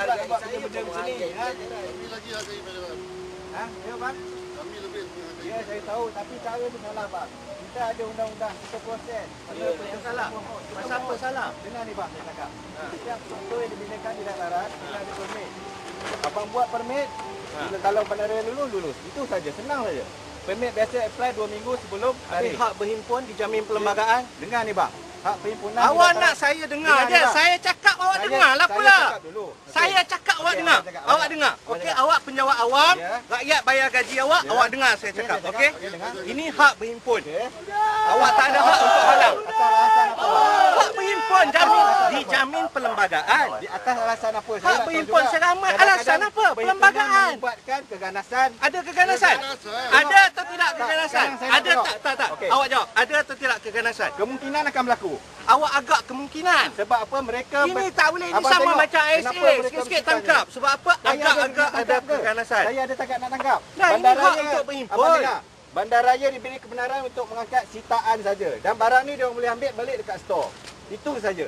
Nak buat kerja macam sini. Ha? Kami lagi hargai Pak. Ha? Ya, bang? Kami lebih menghargai. Ya, saya tahu. Tapi cara tu salah, bang. Kita ada undang-undang, kita proses. Ya, yang salah. Pasal apa salah? Dengar ni, bang, saya cakap. Setiap contoh yang dibilakan di darat, kena ada permit. Abang buat permit, bila kalau bandaraya lulus, lulus. Itu saja, senang saja. Permit biasa apply 2 minggu sebelum Tapi tarikh. hak berhimpun dijamin perlembagaan. Dengar ni, bang. Hak perhimpunan... Awak nak saya dengar je. Saya cakap awak Saya- dengar lah saya pula. cakap dulu. Okey. Saya cakap awak Okey, dengar. awak cakap, Awak awak dengar. Awak Okey, awak penjawat awam. Ya. Rakyat bayar gaji awak, Ya. awak dengar saya Okey, cakap. saya Okey? Okey, dengar. Ini hak berhimpun. Okey. Awak tak ada hak untuk halang. Hak berhimpun jamin dijamin perlembagaan. Di atas alasan apa? Hak nak tahu berhimpun. Kadang-kadang Alasan apa? Perlembagaan. Membuatkan keganasan. Ada keganasan? Keganasan. Ada atau tidak keganasan? saya Ada tak? Tak, tak. Okey. Awak jawab. Ada atau tidak keganasan? Kemungkinan akan berlaku. Awak agak kemungkinan. Sebab apa mereka... Ini tak boleh Abang disama tengok, macam ASA. mereka Sikit-sikit tangkap. Sebab apa? Saya Agak-agak ada keganasan. Saya ada takat nak tangkap. Nah, ini hak untuk berhimpun. Bandaraya diberi kebenaran untuk mengangkat sitaan saja. Dan barang ni dia boleh ambil balik dekat store. Itu saja.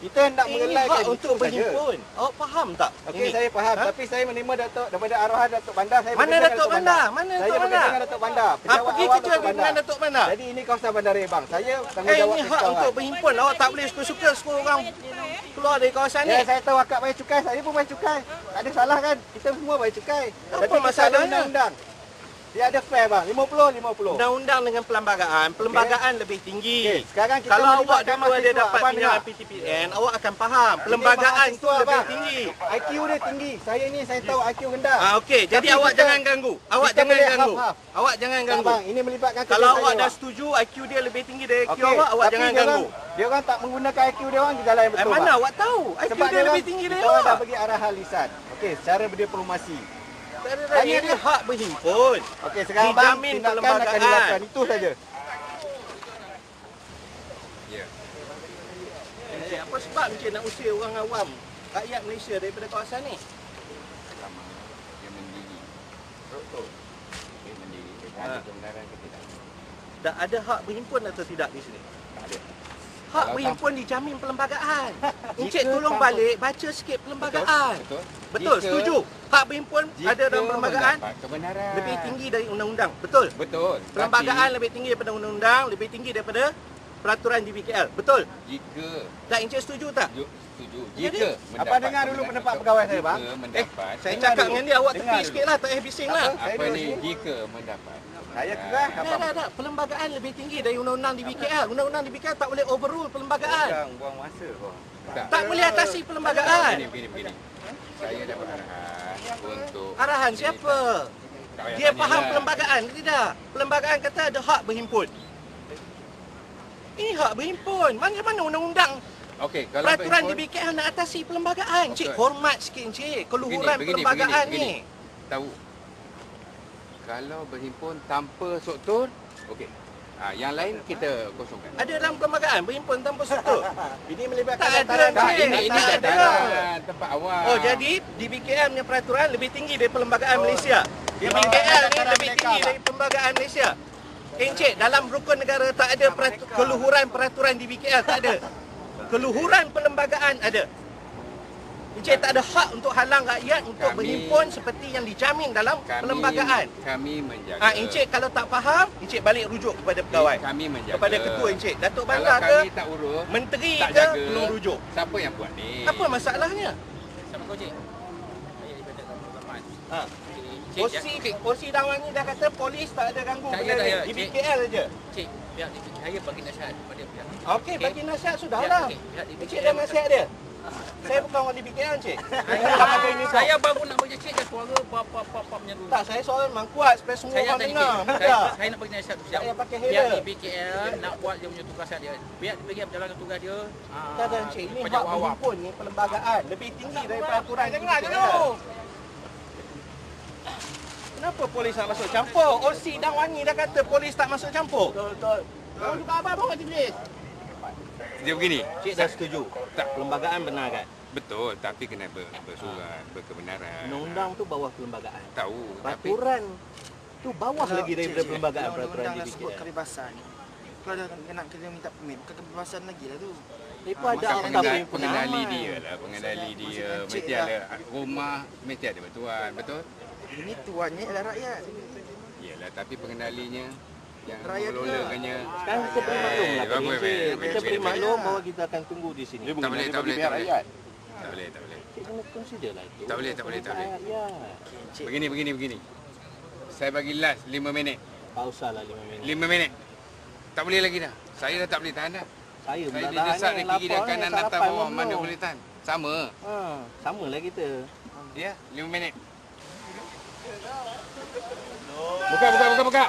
Kita hendak Ini mengelaikan untuk berhimpun. Awak faham tak? Okey, saya faham. Ha? Tapi saya menerima Datuk daripada arahan Datuk Bandar. Saya Mana Datuk Bandar? Mana Saya Datuk bekerja Bandar? dengan Datuk Bandar. Ha, Pejabat pergi awal kerja dengan Datuk Bandar. Jadi ini kawasan bandaraya bang. Saya Eh, tanggungjawab ini hak untuk berhimpun. Awak tak boleh suka-suka suka orang keluar dari kawasan ni. Ya, saya tahu akak bayar cukai. Saya pun bayar cukai. Tak ada salah kan? Kita semua bayar cukai. Apa Tapi masalahnya? undang-undang. Dia ada fair bang. 50 50. Undang-undang dengan perlembagaan, perlembagaan lebih tinggi. Okey, sekarang kita Kalau awak dulu ada mahasiswa. dapat Abang pinjaman dengar. PTPN, awak akan faham. Perlembagaan itu mahasiswa, lebih bang. tinggi. IQ dia tinggi. Saya ni saya tahu IQ rendah. Ah okey, jadi Tapi awak kita- jangan ganggu. Awak jangan ganggu. half-half. Awak jangan Tak, ganggu. bang, ini melibatkan Kalau awak dah setuju IQ dia lebih tinggi dari IQ Okey, awak, awak tapi jangan dia ganggu. Orang, dia orang tak menggunakan IQ dia orang di jalan yang Eh, betul. mana bang. awak tahu? IQ Sebab dia lebih orang- tinggi dari kita orang dah awak. bagi arahan lisan. Okey, secara berdiplomasi. Ini dia. hak berhimpun. Okey, sekarang bang, Dijamin tindakan akan dilakukan. Itu saja. Encik, apa sebab Encik nak usir orang awam rakyat Malaysia daripada kawasan ni? pertama dia mendiri dia mendiri dia Ha. ada kebenaran ke tidak Tak ada hak berhimpun atau tidak di sini? tak ada Hak berhimpun dijamin perlembagaan. Encik tolong balik baca sikit perlembagaan. betul Betul, Jika- setuju. Hak berhimpun jika ada dalam perlembagaan kebenaran lebih tinggi dari undang-undang. Betul. betul Perlembagaan Tapi, lebih tinggi daripada undang-undang, lebih tinggi daripada peraturan DBKL. Betul. jika Tak Encik setuju tak? ju- setuju Jadi, jika apa dengar dulu pendapat pegawai saya, bang? jika Eh, mendapat saya Dengar cakap dengan dia awak tepi sikit lah, tak payah bising lah. Apa ni jika mendapat Saya kerah Tak, apa? tak, tak. Perlembagaan lebih tinggi dari undang-undang DBKL. Undang-undang DBKL tak boleh overrule perlembagaan. Jangan buang masa kau. Tak boleh atasi perlembagaan. begini begini begini saya dapat arahan untuk Arahan siapa? Tak Dia faham lah. perlembagaan ke tidak? Perlembagaan kata ada hak berhimpun. Ini hak berhimpun. Mana mana undang-undang okey kalau peraturan berhimpun- DBKL nak atasi perlembagaan. Cik, Betul. hormat sikit cik. Keluhuran Begini, begini, perlembagaan begini, ni. tahu kalau berhimpun tanpa struktur okey ha, yang lain kita kosongkan Ada dalam perlembagaan berhimpun tanpa struktur. Ini melibatkan Tak ada, dataran tak, ini ini tak ada. tempat awam Oh jadi DBKL punya peraturan lebih tinggi dari perlembagaan Oh. Malaysia. Di DBKL ni lebih tinggi Pak. dari perlembagaan Malaysia. Encik, dalam rukun negara tak ada perat- keluhuran peraturan DBKL, tak ada. Keluhuran perlembagaan ada. Encik tak ada hak untuk halang rakyat untuk Kami- berhimpun seperti yang dijamin dalam kami perlembagaan. kami menjaga Ah, Encik kalau tak faham, Encik balik rujuk kepada pegawai. kami menjaga Kepada ketua Encik. Datuk Bandar ke, kami tak urus menteri tak ke, jaga tolong rujuk. siapa yang buat ni Apa masalahnya? Sama kau cik. Saya daripada Kampung Taman. Ha. Cik, Osi, Osi Dawang ni dah kata polis tak ada ganggu Tak benda ni. tak. Di Cik. BKL je. cik, pihak DBK saya bagi nasihat kepada pihak. Okey, bagi nasihat sudahlah. Pihak DBK. Encik dah nasihat dia. Saya bukan orang di BKL, Encik. Saya, tak saya baru nak bagi cik dan suara bapa-bapa menyerbu. Tak, saya soal memang kuat supaya semua Saya orang tak dengar. saya, saya nak bagi nasihat tu siap. Saya pakai Pihak header. DBKL nak buat dia punya tugasan dia. Pihak DBKL berjalankan tugas dia. ah, Tak ada, Encik. Ini hak berhimpun ni perlembagaan. Lebih tinggi dari peraturan Dengar dulu. Kenapa polis nak masuk campur? OC dan Wangi dah kata polis tak masuk campur. Betul, betul. Kau juga abang bawa tulis. dia begini Cik dah setuju. Tak. Perlembagaan benar kan? betul tapi kena ber, bersurat berkebenaran Undang-undang tu bawah perlembagaan. tahu tapi Peraturan tu bawah Kalau- lagi daripada cik, cik, perlembagaan kalau peraturan undang-undang dah sebut kebebasan. Kalau dah nak kena minta permit, bukan kebebasan lagi lah tu. Mereka ada Bukan akta pengendali, pengendali dia lah, pengendali dia. Encik Mesti lah. ada rumah, mesti ada bertuan, betul? Ini tuannya adalah rakyat. Iyalah, tapi pengendalinya yang Rakyat mengelolakannya. Sekarang kita beri maklum lah Eh, Pak bagus, Encik. baik, Kita beri maklum bahawa kita akan tunggu di sini. Tak boleh, tak boleh, tak boleh. Tak boleh, tak boleh. Cik kena consider lah itu. Tak boleh, tak boleh, tak boleh. Rakyat. Begini, begini, begini. Saya bagi last 5 minit. Tak usah lah 5 minit. 5 minit. Tak boleh lagi dah. Saya dah tak boleh tahan dah. Saya pun Saya didesak tahan dari ni. kiri dan kanan atas bawah. Mana belum. boleh tahan? Sama. Ha, sama lah kita. Ya, 5 minit. Buka, buka, buka, buka.